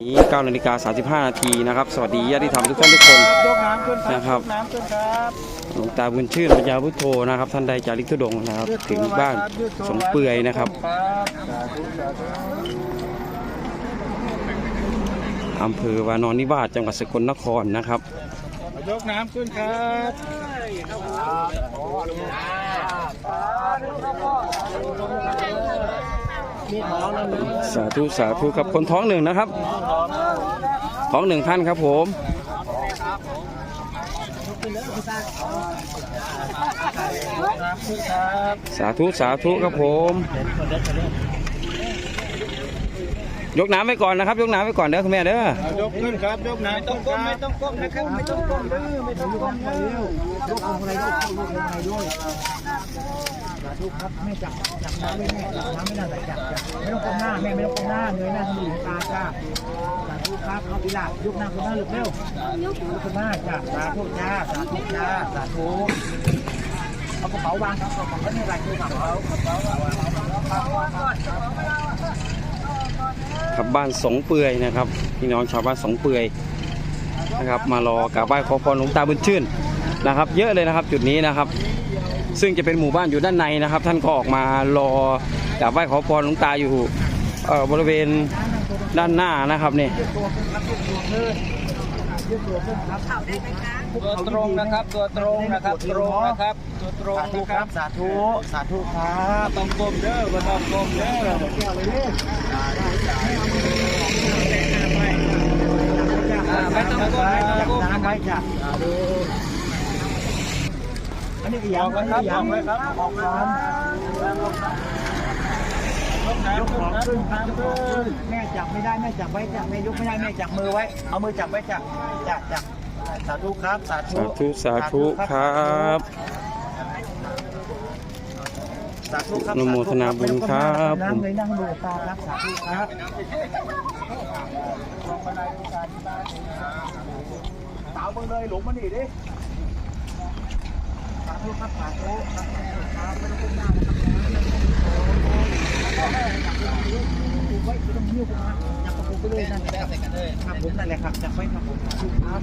นี้9นาฬิกา35 นาทีนะครับ สวัสดีญาติธรรมทุกท่านทุกคนยกน้ำขึ้นครับนะครับยกน้ำขึ้นครับหลวงตาบุญชื่นปัญญาพุทโธนะครับ ท่านใดจาริกทุดงค์นะครับ ถึงบ้านสงเปื่อยนะครับสาธุสาธุอำเภอวานอนนิวาสจังหวัดสกลนครนะครับยกน้ำขึ้นครับสาธุ สาธุครับคนท้องหนึ่งนะครับ ท้องหนึ่งท่านครับผมน้ำขึ้นครับสาธุสาธุครับผม ยกน้ำไว้ก่อนนะครับ ยกน้ำไว้ก่อนเด้อคุณแม่เด้อยกขึ้นครับยกน้ำต้องก้มไม่ต้องก้มนะครับไม่ต้องก้มเด้อไม่ต้องก้มเด้อยกองอะไรด้วยลูกอะไรด้วยสาธุครับแม่จับจับน้ำไว้แม่จับน้ำไม่น่าใส่จับจับไม่ต้องก้มหน้าแม่ไม่ต้องก้มหน้าเงยหน้าทะลุตาจ้าสาธุครับเอาอีหลาบยกหน้าขึ้นหน้าลึกเร็วยกขึ้นหน้าจ้าสาธุจ้าสาธุจ้าสาธุเอากระเป๋าวางครับกระเป๋าไม่มีอะไรคือกับเขา ครับบ้านสงเปื่อยนะครับพี่น้องชาวบ้านสงเปื่อยนะครับมารอกราบไหว้ขอพรหลวงตาบุญชื่นนะครับ เยอะเลยนะครับจุดนี้นะครับ ซึ่งจะเป็นหมู่บ้านอยู่ด้านในนะครับ ท่านก็ออกมารอกราบไหว้ขอพรหลวงตาอยู่บริเวณด้านหน้านะครับนี่ ตัวตรงนะครับ ตัวตรงนะครับตรงนะครับ ตัวตรงสาธุนะคครัรับบสาธุสาธุครับต้องก้มเด้อไม่ต้องก้มเด้อเกี่ยวเลยเนี่ยอ่าไม่ต้องก้มไม่ต้องก้มน้ำไว้จ้ะอันนี้กี่อย่างอันนี้กี่อย่างไว้ครับออกน้ำยกของขึ้นครับยกของขึ้นแม่จับไม่ได้แม่จับไว้จับแม่ยกไม่ได้แม่จับมือไว้ เอามือจับไว้จับจับจับ สาธุครับ สาธุ สาธุ สาธุครับสาธุครับอนุโมทนาบุญครับนั่งเลยนั่งดูตาครับสาธุครับสาวมึงเลยหลงมาหนีดิสาธุครับสาธุครับไม่ต้องก้มหน้านะครับ เลยนะครับผมนั่นแหละครับจับไว้ครับผมครับ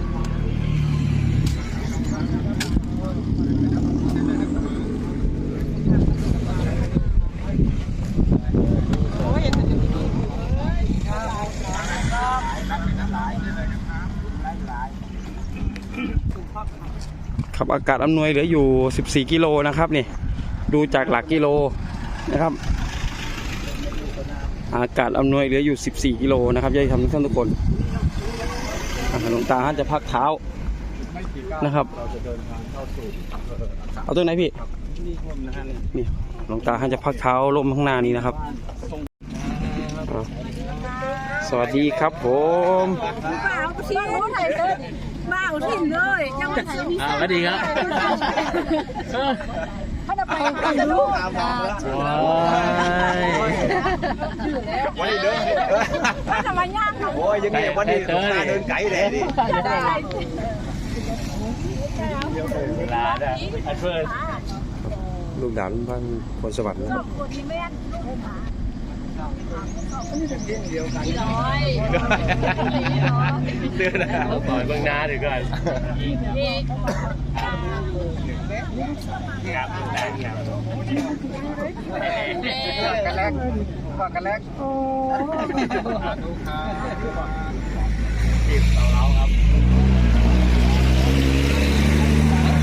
ครับอากาศอำนวยเหลืออยู่ 14 กิโลนะครับนี่ ดูจากหลักกิโลนะครับ อากาศอำนวยเหลืออยู่ 14 กิโลนะครับยายทำทุกท่านทุกคนอ่าหลวงตาท่านจะพักเท้านะครับเอาตัวไหนพี่นี่หลวงตาท่านจะพักเท้าลมข้างหน้านี้นะครับอ่าสวัสดีครับผมมาเอาที่ไหนเลยมาเอาที่เลยจังหวัดไหนมีอ่าสวัสดีครับถ้าจะ ไปลูกว้ายวันนี้เด้อถ้าจะมาย่างเขาโอ้ยยังไงวันนี้ตาเดินไก่เลยดิจะได้ลาด้อันเฟิร์นลูกหลานบ้านพลสวัสดิ์นะครับคนที่แม่ลูกหมาร้อย เดือนนะปล่อยเบื้องหน้าดีกว่านี่ครับแรงครับกันแรกฝากกันแรกจีบของเราครับ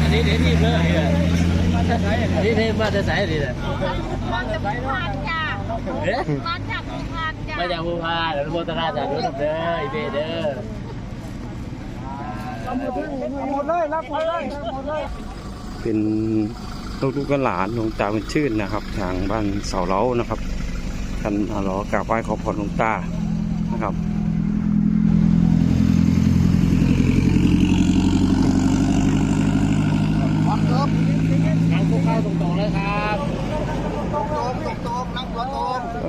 อันนี้เดี๋ยวที่เพื่อนนี่แหละอันนี้เทพมาจะใส่ดีเลยมาจากภูพานจ้าเอ๊ะมาจากภูพานจ้ามาจากภูพานแล้วโมตราจากนู้นเด้อไอเบเด้อ หมดเลยรับหมดเลยหมดเลยเป็นลูกลูกกับหลานหลวงตาเป็นชื่นนะครับ ทางบ้านเสาเล้านะครับท่านมารอกราบไหว้ขอพรหลวงตานะครับนั่งคุกเข้าตรงๆเลยครับเอ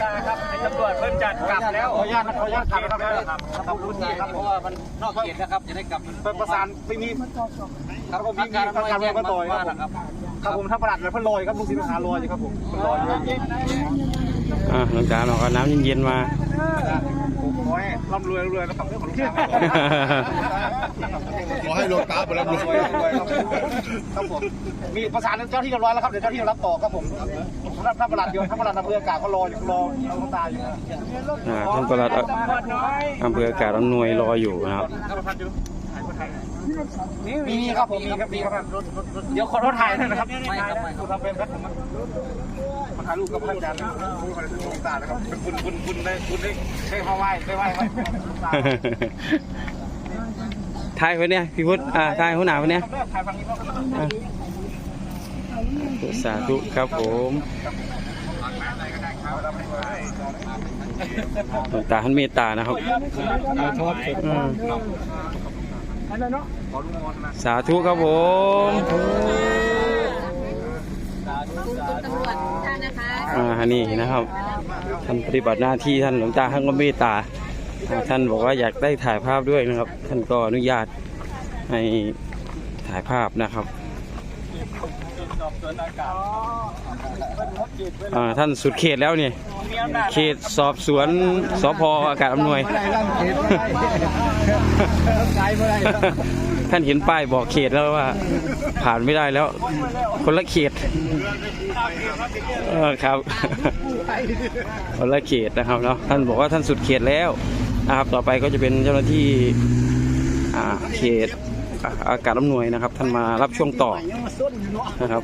ผมครับตำรวจเพิ่นจัดกลับแล้วขออนุญาตนะขออนุญาตขับนะครับครับครับพื้นที่ครับเพราะว่ามันนอกเขตนะครับจะได้กลับเป็นประสานไม่มีครับผมมีการประการมาต่อยครับครับผมถ้าประหลัดเลยเพิ่นลอยครับลูกศิษย์ขาลอยอยู่ครับผมเพิ่นลอยอยู่ อ่าหลวงตาบอกเอาน้ำเย็นๆมาผมขอให้ร่ำรวยรวยนะครับเรื่องของลูกชายขอให้โลตาไปรับรวยครับผมมีประสานเจ้าที่เรียบร้อยแล้วครับเดี๋ยวเจ้าที่รับต่อครับผมถ้าถ้าประหลัดอยู่ถ้าประหลัดอำเภออากาศก็รออยู่รอเอาน้ำตาอยู่นะอ่าท่านประหลัดอำเภออากาศอำนวยรออยู่นะครับมีครับผมมีครับมีครับเดี๋ยวขอรถถ่ายหน่อยนะครับไม่ครับไม่ครับ ถ่ายรูปกับพระอาจารย์นะผู้บริสุทธิ์น้ำตานะครับคุณคุณคุณได้คุณได้ใช้มาไหว้ได้ไหว้ไหมน้ำตาทายคนเนี้ยพี่พุทธอ่าทายหัวหน้าคนเนี้ยถ่ายฝั่งนี้ก็อ่าสาธุครับผมหลวงตาท่านเมตตานะครับอืมสาธุครับผม อ่านี่นะครับท่านปฏิบัติหน้าที่ท่านหลวงตาท่านก็เมตตาท่านบอกว่าอยากได้ถ่ายภาพด้วยนะครับ ท่านก็อนุญาตให้ถ่ายภาพนะครับท่านสุดเขตแล้วนี่เขตสอบสวนสพอากาศอำนวย ท่านเห็นป้ายบอกเขตแล้วว่า ผ่านไม่ได้แล้ว คนละเขตเออครับ คนละเขตนะครับเนาะท่านบอกว่าท่านสุดเขตแล้วนะครับ ต่อไปก็จะเป็นเจ้าหน้าที่อาเขตอาอากาศอำนวยนะครับ ท่านมารับช่วงต่อนะครับ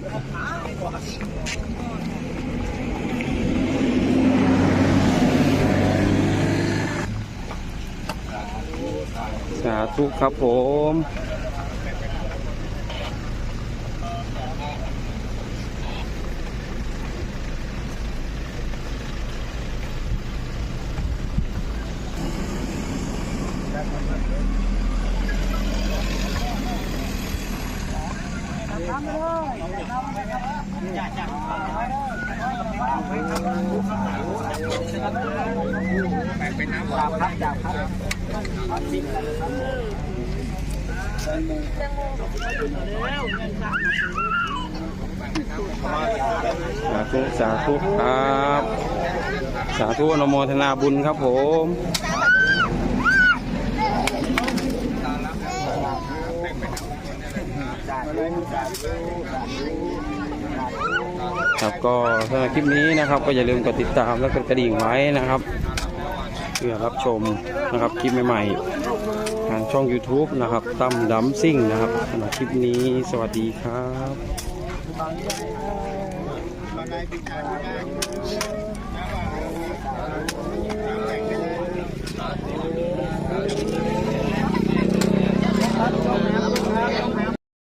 สาธุครับผม สาธุสาธุครับ สาธุอนโมทนาบุญครับผม ครับก็สำหรับคลิปนี้นะครับ ก็อย่าลืมกดติดตามและกดกระดิ่งไว้นะครับเพื่อรับชมนะครับคลิปใหม่ๆทางช่อง YouTube นะครับตั้มดัมซิ่งนะครับสำหรับคลิปนี้สวัสดีครับ